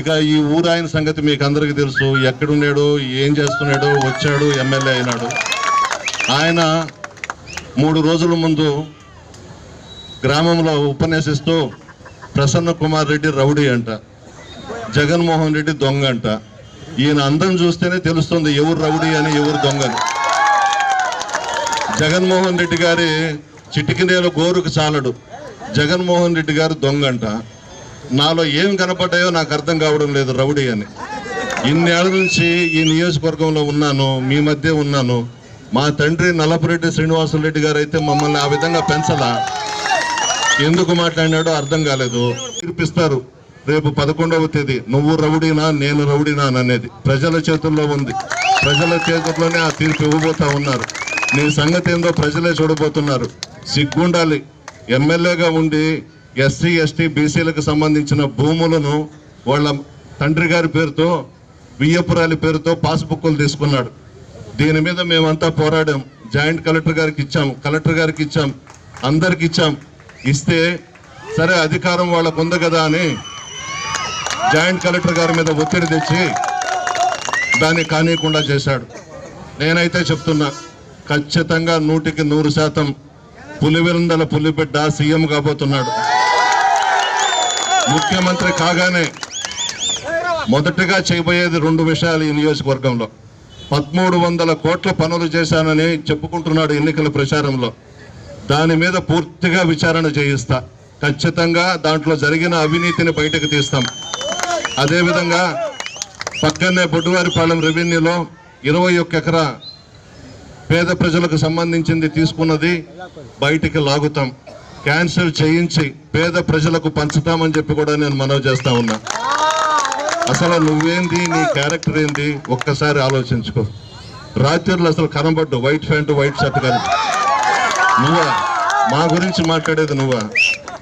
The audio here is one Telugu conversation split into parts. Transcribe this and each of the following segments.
ఇక ఈ ఊరాయన సంగతి మీకు అందరికీ తెలుసు. ఎక్కడున్నాడు ఏం చేస్తున్నాడు వచ్చాడు ఎమ్మెల్యే అయినాడు. ఆయన మూడు రోజుల ముందు గ్రామంలో ఉపన్యసిస్తూ ప్రసన్న కుమార్ రెడ్డి రౌడీ అంట జగన్మోహన్ రెడ్డి దొంగ అంట. ఈయన అందం చూస్తేనే తెలుస్తుంది ఎవరు రౌడీ అని ఎవరు దొంగని జగన్మోహన్ రెడ్డి గారి చిటికినేల గోరుకు చాలడు. జగన్మోహన్ రెడ్డి గారు దొంగ అంట. నాలో ఏం కనపడ్డాయో నాకు అర్థం కావడం లేదు రౌడీ అని. ఇన్నేళ్ళ నుంచి ఈ నియోజకవర్గంలో ఉన్నాను మీ మధ్య ఉన్నాను. మా తండ్రి నల్లపురెడ్డి శ్రీనివాసరెడ్డి గారు అయితే మమ్మల్ని ఆ విధంగా పెంచలా. ఎందుకు మాట్లాడినాడో అర్థం కాలేదు. తీర్పిస్తారు. రేపు పదకొండవ తేదీ నువ్వు రౌడీనా నేను రౌడీనా అనేది ప్రజల చేతుల్లో ఉంది. ప్రజల చేతుల్లోనే ఆ తీర్పు ఇవ్వబోతా ఉన్నారు. నీ సంగతి ఏందో ప్రజలే చూడబోతున్నారు. సిగ్గుండాలి. ఎమ్మెల్యేగా ఉండి ఎస్సీ ఎస్టీ బీసీలకు సంబంధించిన భూములను వాళ్ళ తండ్రి గారి పేరుతో వియ్యపురాలి పేరుతో పాస్బుక్లు తీసుకున్నాడు. దీని మీద మేమంతా పోరాడాం. జాయింట్ కలెక్టర్ గారికి ఇచ్చాం. కలెక్టర్ గారికి ఇచ్చాం. అందరికి ఇచ్చాం. ఇస్తే సరే అధికారం వాళ్ళకు ఉంది కదా అని జాయింట్ కలెక్టర్ గారి మీద ఒత్తిడి తెచ్చి దాన్ని కానీయకుండా చేశాడు. నేనైతే చెప్తున్నా ఖచ్చితంగా నూటికి నూరు శాతం పులివెందల పులిబిడ్డ సీఎం కాబోతున్నాడు. ముఖ్యమంత్రి కాగానే మొదటగా చేయబోయేది రెండు విషయాలు ఈ నియోజకవర్గంలో. పదమూడు వందల కోట్ల పనులు చేశానని చెప్పుకుంటున్నాడు ఎన్నికల ప్రచారంలో. దాని మీద పూర్తిగా విచారణ చేయిస్తా. ఖచ్చితంగా దాంట్లో జరిగిన అవినీతిని బయటకు తీస్తాం. అదేవిధంగా పక్కనే బొడ్డువారిపాలెం రెవెన్యూలో ఇరవై ఒక్క ఎకరా పేద ప్రజలకు సంబంధించింది తీసుకున్నది బయటికి లాగుతాం. క్యాన్సిల్ చేయించి పేద ప్రజలకు పంచుతామని చెప్పి కూడా నేను మనవి చేస్తా ఉన్నా. అసలు నువ్వేంది నీ క్యారెక్టర్ ఏంది? ఒక్కసారి ఆలోచించుకో. రాత్రిలో అసలు కనబడ్డు వైట్ ప్యాంటు వైట్ షర్ట్ కానీ నువ్వా? మా గురించి మాట్లాడేది నువ్వా?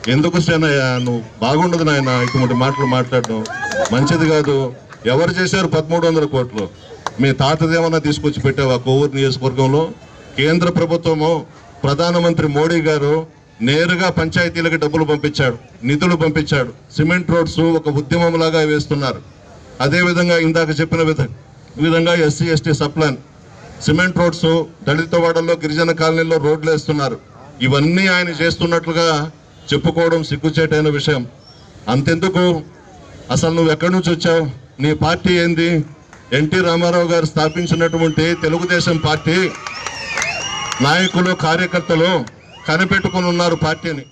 ఎందుకు సేనయ్యా? నువ్వు బాగుండదు నాయన ఇటువంటి మాటలు మాట్లాడడం. మంచిది కాదు. ఎవరు చేశారు పదమూడు వందల కోట్లు? మీ తాతదేమన్నా తీసుకొచ్చి పెట్టావా కోవూరు నియోజకవర్గంలో? కేంద్ర ప్రభుత్వము ప్రధానమంత్రి మోడీ గారు నేరుగా పంచాయతీలకు డబ్బులు పంపించాడు నిధులు పంపించాడు. సిమెంట్ రోడ్స్ ఒక ఉద్యమం లాగా వేస్తున్నారు అదేవిధంగా ఇందాక చెప్పిన విధ విధంగా SC ST subplan cement roads దళిత వాడల్లో గిరిజన కాలనీలో రోడ్లు వేస్తున్నారు. ఇవన్నీ ఆయన చేస్తున్నట్లుగా చెప్పుకోవడం సిగ్గుచేటైన విషయం. అంతెందుకు? అసలు నువ్వు ఎక్కడి నుంచి వచ్చావు? నీ పార్టీ ఏంది? ఎన్టీ రామారావు గారు స్థాపించినటువంటి తెలుగుదేశం పార్టీ. నాయకులు కార్యకర్తలు కనిపెట్టుకుని ఉన్నారు పార్టీని.